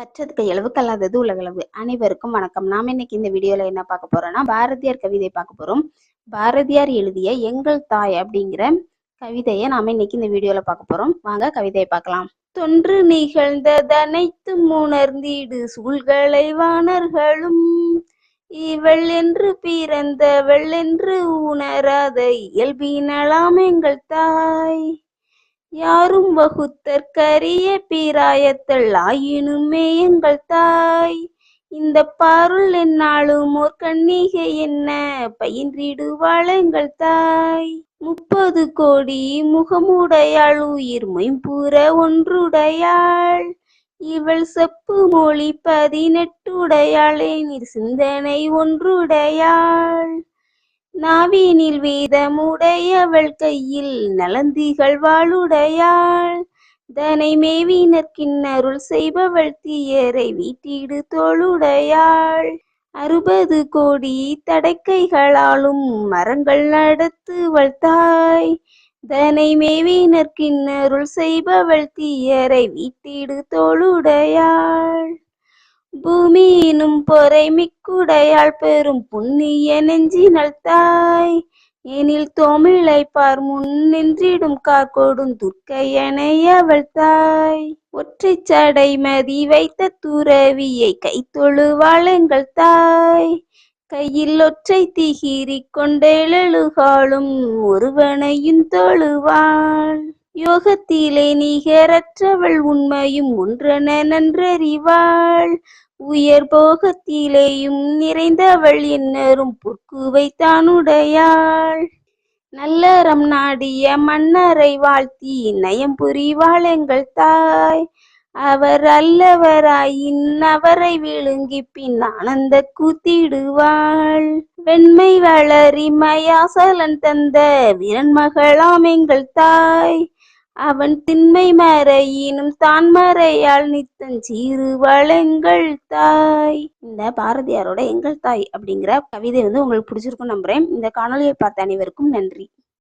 கற்றதுக்கு எளவு கல்லாதது உலகளவு அனைவருக்கும் வணக்கம். நாம இன்னைக்கு இந்த வீடியோல என்ன பார்க்க போறோம்னா பாரதியார் கவிதை பார்க்க போறோம். பாரதியார் எழுதிய எங்கள் தாய் அப்படிங்கிற கவிதையை நாம இன்னைக்கு இந்த வீடியோல பார்க்க போறோம். வாங்க கவிதையை பார்க்கலாம். தொன்று நிகழ்ந்ததனைத்தும் உணர்ந்தீடு சூழ்களை வாணர்களும். இவள் என்று பிறந்தவள் என்று உணராத இயல்பினலாம் எங்கள் தாய். யாரும் வகுத்தற்கரிய பிராயத்தள் ஆயினுமே எங்கள் தாய். இந்த பாருள் என்னாலும் ஓர் கன்னிகை என்ன? பயின்றிடுவாள் எங்கள் தாய். முப்பது கோடி முகமுடையாள் உயிர் மொயம்புற ஒன்றுடையாள். இவள் செப்பு மொழி பதினெட்டுடையாளே நீர் சிந்தனை ஒன்றுடையாள். நாவினில் வேதமுடையவள் கையில் நலந்திகள் வாளுடையாள். தனை மேவினர் கிண்ணருள் செய்பவள் தீயரை வீட்டிடு தோளுடையாள். அறுபது கோடி தடைக்கைகளாலும் மரங்கள் நடத்துவள் தாய் தனை மேவினர் கிண்ணருள் செய்பவள் தீயரை வீட்டிடு தோளுடையாள். பூமியினும் பொறை மிக்குடையாள் பெரும் புண்ணிய நெஞ்சினள் தாய். எனில் தோமிழை பார் முன் நின்றிடும் துர்க்கையனை அவள் தாய். ஒற்றை சடை மதி வைத்த துறவியை கை தொழுவாள் எங்கள் தாய். கையில் ஒற்றை திகிரி கொண்டெழுகாலும் ஒருவனையும் தொழுவாள். யோகத்திலே நிகரற்றவள் உண்மையும் ஒன்றென நன்றறிவாள். உயர் போகத்திலேயும் நிறைந்தவள் என்னரும் பொற்குவை தானுடையாள். நல்லறம் நாடிய மன்னரை வாழ்த்தி நயம் புரிவாள் எங்கள் தாய். அவர் அல்லவராயின் அவரை விழுங்கி பின் ஆனந்த கூத்திடுவாள். வெண்மை வளரி மயாசலன் தந்த வீரன் மகளாம் எங்கள் தாய். அவன் திண்மை மறையினும் தான் மறையால் நித்தன் சீருவள் தாய். இந்த பாரதியாரோட எங்கள் தாய் அப்படிங்கிற கவிதை வந்து உங்களுக்கு பிடிச்சிருக்கும் நம்புறேன். இந்த காணொலியை பார்த்த அனைவருக்கும் நன்றி.